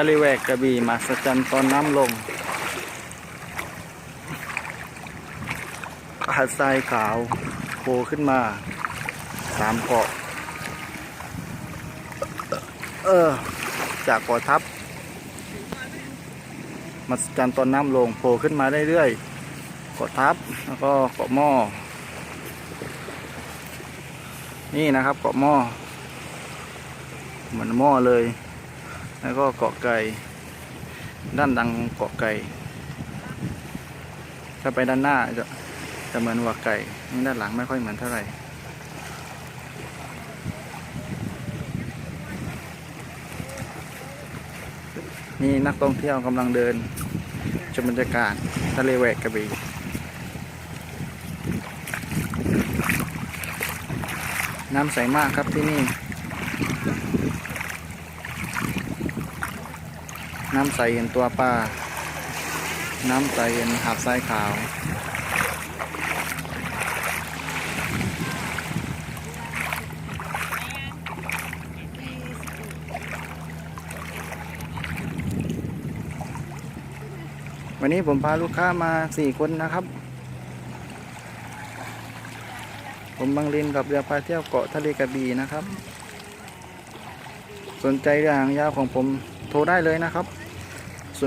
ทะเลแหวกกระบี่มาสจันตอนน้ำลงหาดทรายขาวโผล่ขึ้นมาสามเกาะ เออ จากเกาะทับมาสจันตอนน้ำลงโผล่ขึ้นมาเรื่อยๆเกาะทับแล้วก็เกาะหม้อนี่นะครับเกาะหม้อเหมือนหม้อเลย แล้วก็เกาะไก่ด้านดังเกาะไก่ถ้าไปด้านหน้าจะจะเหมือนวัวไก่ด้านหลังไม่ค่อยเหมือนเท่าไหร่นี่นักท่องเที่ยวกำลังเดินชมบรรยากาศทะเลแหวกกระบี่น้ำใสมากครับที่นี่ น้ำใสเห็นตัวปลา น้ำใสเห็นหาดทรายขาว วันนี้ผมพาลูกค้ามาสี่คนนะครับ ผมบังลินกับเรือพาเที่ยวเกาะทะเลกระบี่นะครับ สนใจเรือหางยาวของผมโทรได้เลยนะครับ 089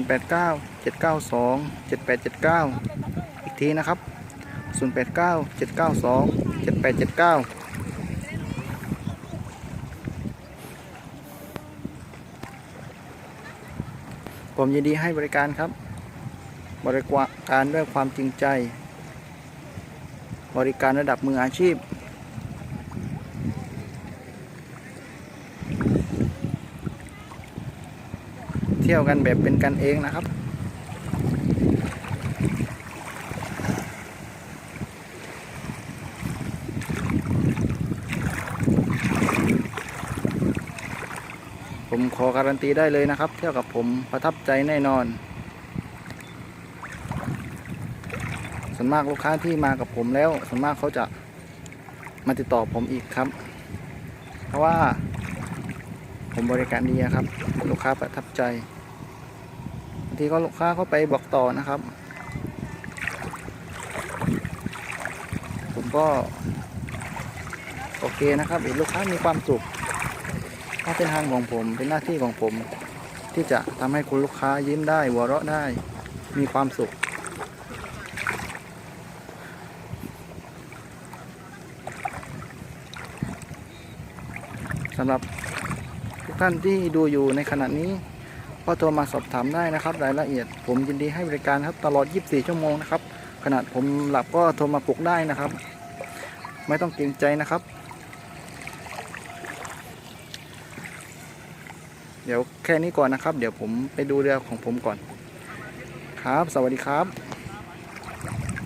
792 7879 อีกทีนะครับ 089 792 7879ผมยินดีให้บริการครับ บริการด้วยความจริงใจ บริการระดับมืออาชีพ เที่ยวกันแบบเป็นกันเองนะครับ ผมขอการันตีได้เลยนะครับ เที่ยวกับผมประทับใจแน่นอนส่วนมากลูกค้าที่มากับผมแล้วส่วนมากเขาจะมาติดต่อผมอีกครับ เพราะว่า ผมบริการดีครับ ลูกค้าประทับใจบางทีก็ลูกค้าเขาไปบอกต่อนะครับ ผมก็ โอเคนะครับเห็นลูกค้ามีความสุขถ้าเป็นทางของผมเป็นหน้าที่ของผม ที่จะทำให้คุณลูกค้ายิ้มได้หัวเราะได้ มีความสุขสำหรับ ท่านที่ดูอยู่ในขณะนี้ก็โทรมาสอบถามได้นะครับ รายละเอียด ผมยินดีให้บริการครับตลอด 24 ชั่วโมงนะครับ ขนาดผมหลับก็โทรมาปลุกได้นะครับ ไม่ต้องเกรงใจนะครับ เดี๋ยวแค่นี้ก่อนนะครับ เดี๋ยวผมไปดูเรือของผมก่อน ครับ สวัสดีครับ